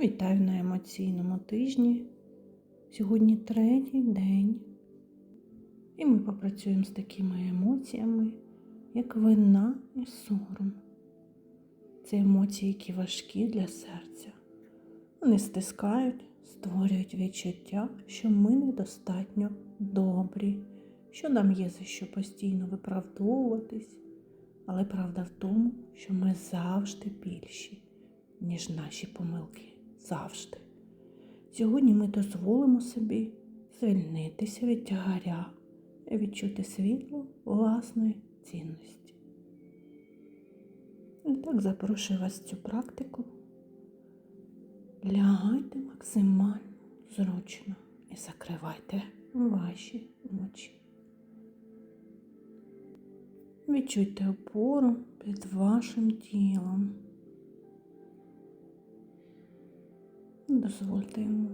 Вітаю на емоційному тижні. Сьогодні третій день. І ми попрацюємо з такими емоціями, як вина і сором. Це емоції, які важкі для серця. Вони стискають, створюють відчуття, що ми недостатньо добрі, що нам є за що постійно виправдовуватись. Але правда в тому, що ми завжди більші, ніж наші помилки. Завжди. Сьогодні ми дозволимо собі звільнитися від тягаря і відчути світло власної цінності. І так запрошую вас в цю практику. Лягайте максимально зручно і закривайте ваші очі. Відчуйте опору під вашим тілом. Дозвольте йому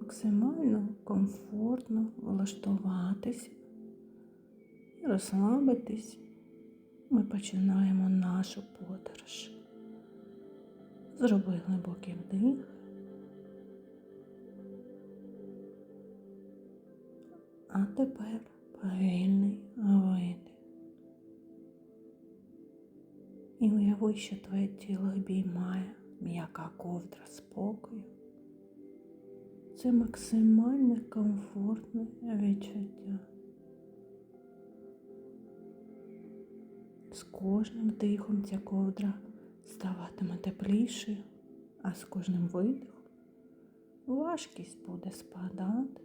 максимально комфортно влаштуватися і розслабитись. Ми починаємо нашу подорож. Зроби глибокий вдих. А тепер повільний видих. І уяви, що твоє тіло обіймає м'яка ковдра спокою. Це максимально комфортне відчуття. З кожним дихом ця ковдра ставатиме теплішою, а з кожним видихом важкість буде спадати.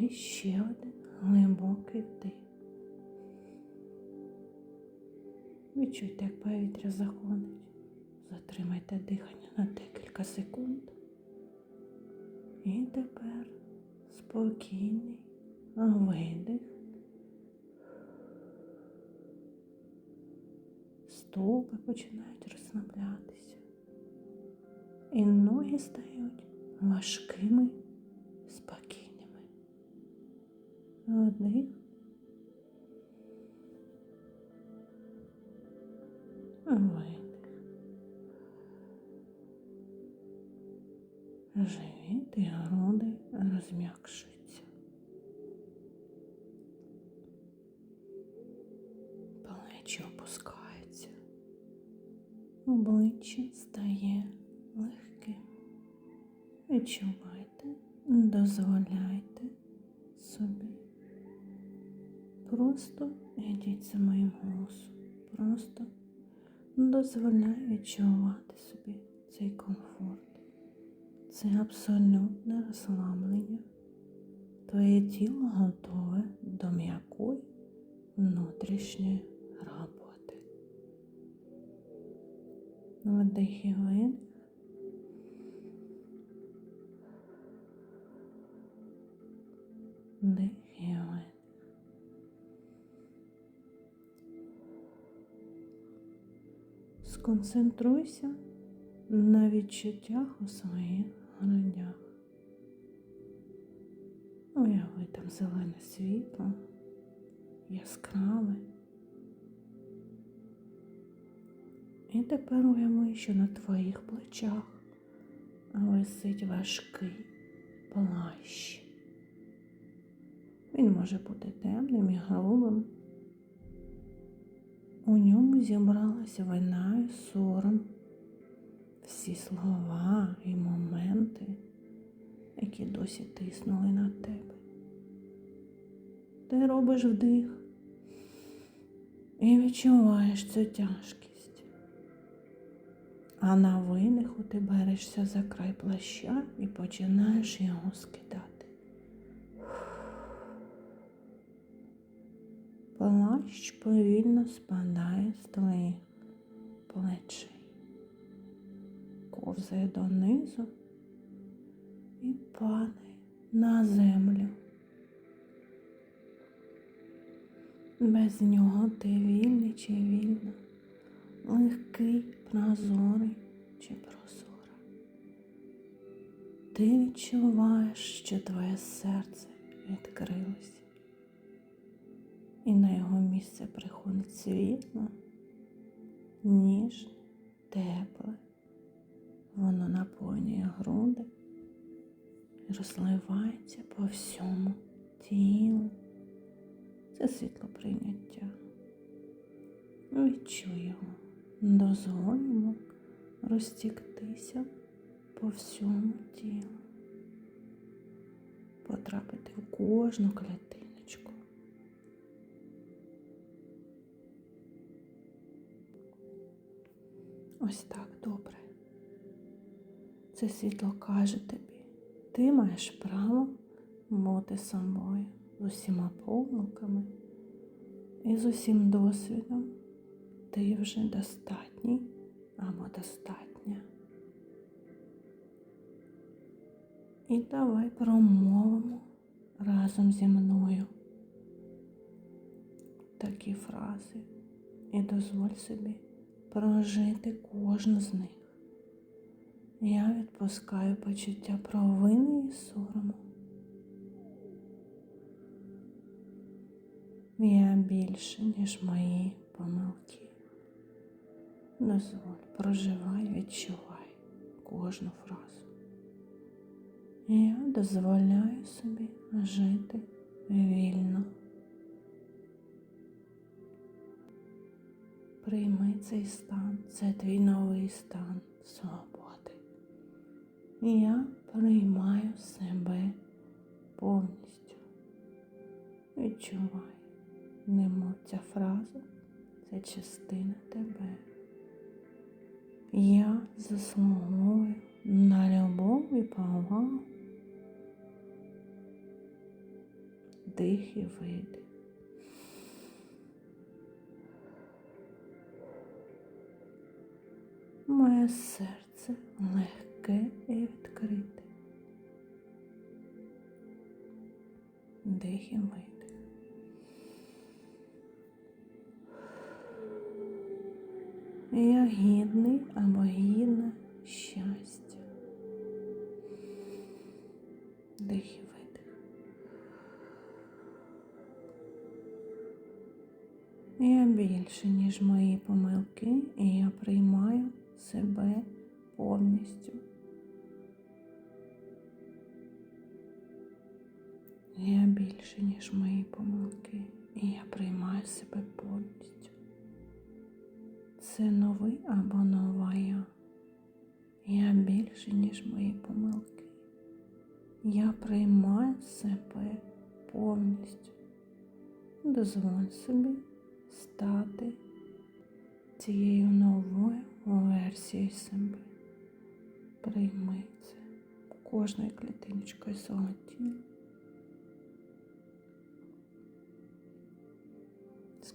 І ще один глибокий вдих. Відчуйте, як повітря заходить. Затримайте дихання на декілька секунд. І тепер спокійний видих. Стопи починають розслаблятися. І ноги стають важкими, спокійними. Вдих. Видих. Живіт і груди розм'якшуються. Плечі опускаються. Обличчя стає легким. Відчувайте, дозволяйте собі. Просто йдіть за моїм голосом. Просто дозволяй відчувати собі цей комфорт. Це абсолютне розслаблення. Твоє тіло готове до м'якої внутрішньої роботи. Вдих і видих. Вдих і видих. Сконцентруйся на відчуттях у своїх грудях. Уяви там зелене світло, яскраве. І тепер уяви, що на твоїх плечах висить важкий плащ. Він може бути темним і грубим. У ньому зібралася вина і сором, всі слова і моменти, які досі тиснули на тебе. Ти робиш вдих і відчуваєш цю тяжкість. А на видиху ти берешся за край плаща і починаєш його скидати. Плащ повільно спадає з твоїх ковзає донизу і падає на землю. Без нього ти вільний чи вільна, легкий, прозорий чи прозора. Ти відчуваєш, що твоє серце відкрилося і на його місце приходить світло, ніжне, тепле, Воно наповнює груди і розливається по всьому тілу. Це світло прийняття. Відчуй його. Дозволимо розтіктися по всьому тілу, потрапити в кожну клітиночку. Ось так. Це світло каже тобі, ти маєш право бути собою з усіма помилками і з усім досвідом. Ти вже достатній або достатня. І давай промовимо разом зі мною такі фрази і дозволь собі прожити кожну з них. Я відпускаю почуття провини і сорому. Я більше, ніж мої помилки. Дозволь, проживай, відчувай кожну фразу. Я дозволяю собі жити вільно. Прийми цей стан, це твій новий стан свободи. Я приймаю себе повністю. Відчувай, немов ця фраза це частина тебе. Я заслуговую на любов і повагу. Дих і. Моє серце легке Дих і видих. Я гідний або гідна щастя. Дих і видих. Я більше, ніж мої помилки, і я приймаю себе повністю. Я більше, ніж мої помилки, і я приймаю себе повністю. Це новий або нова я. Я більше, ніж мої помилки. Я приймаю себе повністю. Дозволь собі стати цією новою версією себе. Прийми це кожною клітиночкою свого тіла.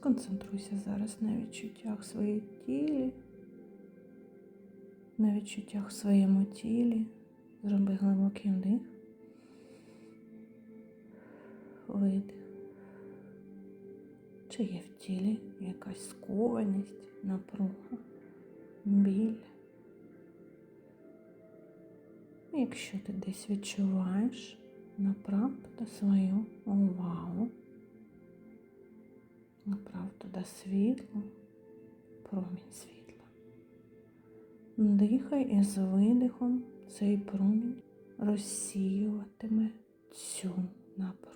Сконцентруйся зараз на відчуттях в своїй тілі, на відчуттях в своєму тілі. Зроби глибокий вдих, видих. Чи є в тілі якась скованість, напруга, біль? Якщо ти десь відчуваєш, направ свою увагу, світло, промінь світла. Дихай із видихом цей промінь розсіюватиме цю напругу.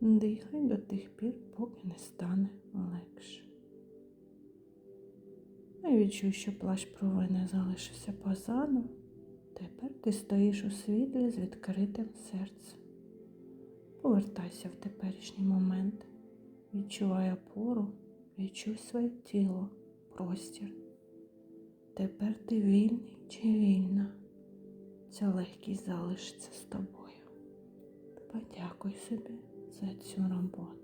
Дихай до тих пір, поки не стане легше. Я відчуй, що плащ провини залишився позаду. Тепер ти стоїш у світлі з відкритим серцем. Повертайся в теперішній момент. Відчувай опору, відчуй своє тіло, простір. Тепер ти вільний чи вільна. Ця легкість залишиться з тобою. Подякуй собі за цю роботу.